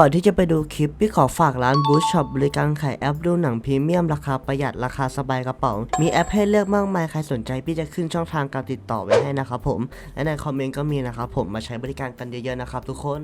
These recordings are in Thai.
ก่อนที่จะไปดูคลิป พี่ขอฝากร้านบูธช็อปบริการขายแอปดูหนังพรีเมียมราคาประหยัดราคาสบายกระเป๋า มีแอปให้เลือกมากมายใครสนใจพี่จะขึ้นช่องทางการติดต่อไว้ให้นะครับผม และในคอมเมนต์ก็มีนะครับผมมาใช้บริการกันเยอะๆนะครับทุกคน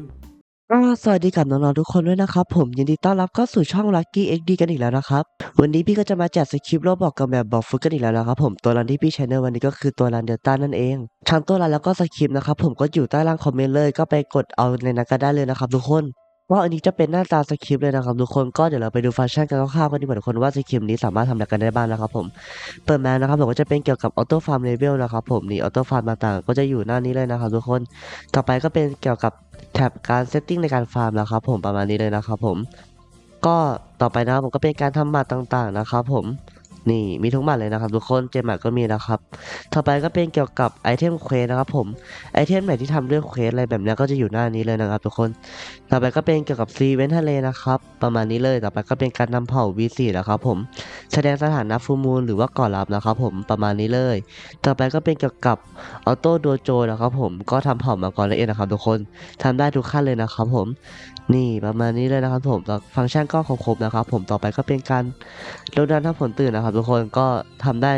ก็สวัสดีกับน้องๆทุกคนด้วยนะครับผมยินดีต้อนรับเข้าสู่ช่อง Lucky XD กันอีกแล้วนะครับ วันนี้พี่ก็จะมาแจกสคริปต์โรบอกกับแบบบอกฟุตกันอีกแล้วนะครับผมตัวรันที่พี่ใช้ในวันนี้ก็คือตัวรันเดลต้านั่นเองทั้งตัวรันแล้วก็สคริปต์นะครับผมก็อยู่ใต้ล่างคอมเมนต์เลยก็ไปกดเอาในนั้นก็ได้เลยนะครับทุกคน ว่าอันนี้จะเป็นหน้าตาสคริปต์เลยนะครับทุกคนก็เดี๋ยวเราไปดูฟังก์ชันกันคร่าวๆกันดีกว่าทุกคนว่าสคริปต์นี้สามารถทำอะไรกันได้บ้างนะครับผมเปิดมานะครับผมก็จะเป็นเกี่ยวกับออโต้ฟาร์มเลเวลนะครับผมนี่ออโต้ฟาร์มต่างๆ ก็จะอยู่หน้านี้เลยนะครับทุกคนต่อไปก็เป็นเกี่ยวกับแท็บการเซตติ้งในการฟาร์มแล้วครับผมประมาณนี้เลยนะครับผมก็ต่อไปนะครับผมก็เป็นการทำหมัดต่างๆนะครับผม นี่มีทุกหมัดเลยนะครับทุกคนเจมหมัดก็มีนะครับ ต่อไปก็เป็นเกี่ยวกับไอเทมเควสนะครับผมไอเทมไหนที่ทำด้วยเควสอะไรแบบนี้ก็จะอยู่หน้านี้เลยนะครับทุกคน ต่อไปก็เป็นเกี่ยวกับซีเวนทะเลนะครับประมาณนี้เลยต่อไปก็เป็นการนำเผ่า V4 นะครับผมแสดงสถานะฟูมูลหรือว่าก่อรับนะครับผมประมาณนี้เลย ต่อไปก็เป็นเกี่ยวกับออโต้โดโจนะครับผมก็ทำเผ่ามาก่อนนั่นเองนะครับทุกคนทำได้ทุกขั้นเลยนะครับผมนี่ประมาณนี้เลยนะครับผมแล้วฟังก์ชันก็ครบๆนะครับผมต่อไปก็เป็นการลดด้านถ้าผลตื่นนะครับทุกคนก็ทำได้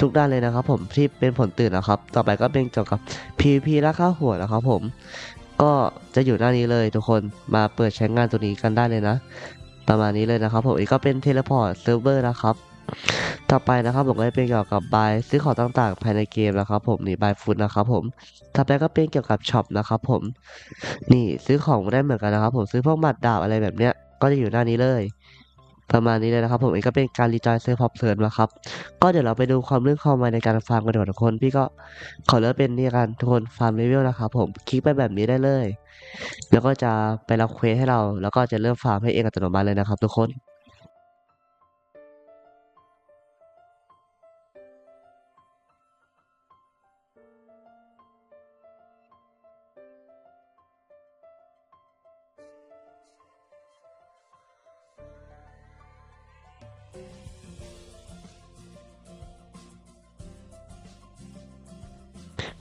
ทุกด้านเลยนะครับ ผมที่เป็นผลตื่นนะครับ ต่อไปก็เป็นเกี่ยวกับ PVP ราคาหัวนะครับผม ก็จะอยู่หน้านี้เลยทุกคนมาเปิดใช้งานตัวนี้กันได้เลยนะ ประมาณนี้เลยนะครับผมอีกก็เป็นเทเลพอร์ตเซิร์ฟเวอร์นะครับต่อไปนะครับผมก็จะเป็นเกี่ยวกับบายซื้อของต่างๆ ภายในเกมนะครับ ผมนี่บายฟูดนะครับผมต่อไปก็เป็นเกี่ยวกับช็อปนะครับผมนี่ซื้อของได้เหมือนกันนะครับ ผมซื้อพวกหมัดดาบอะไรแบบเนี้ยก็จะอยู่หน้านี้เลย ประมาณนี้เลยนะครับ ผมเองก็เป็นการรีจอยเซอร์พอปเซิร์นนะครับ ก็เดี๋ยวเราไปดูความเรื่องความไวในการฟาร์มกันเถอะทุกคน พี่ก็ขอเลือกเป็นนี่กันทุกคนฟาร์มเลเวลนะครับผมคลิกไปแบบนี้ได้เลย แล้วก็จะไปรับเควสให้เรา แล้วก็จะเริ่มฟาร์มให้เองอัตโนมัติเลยนะครับทุกคน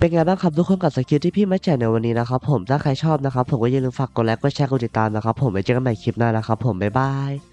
เป็นไงบ้างครับทุกคนกับสกิลที่พี่มาแจกในวันนี้นะครับผมถ้าใครชอบนะครับผมก็อย่าลืมฝากกดไลค์กดแชร์กดติดตามนะครับผมไว้เจอกันใหม่คลิปหน้านะครับผมบ๊ายบาย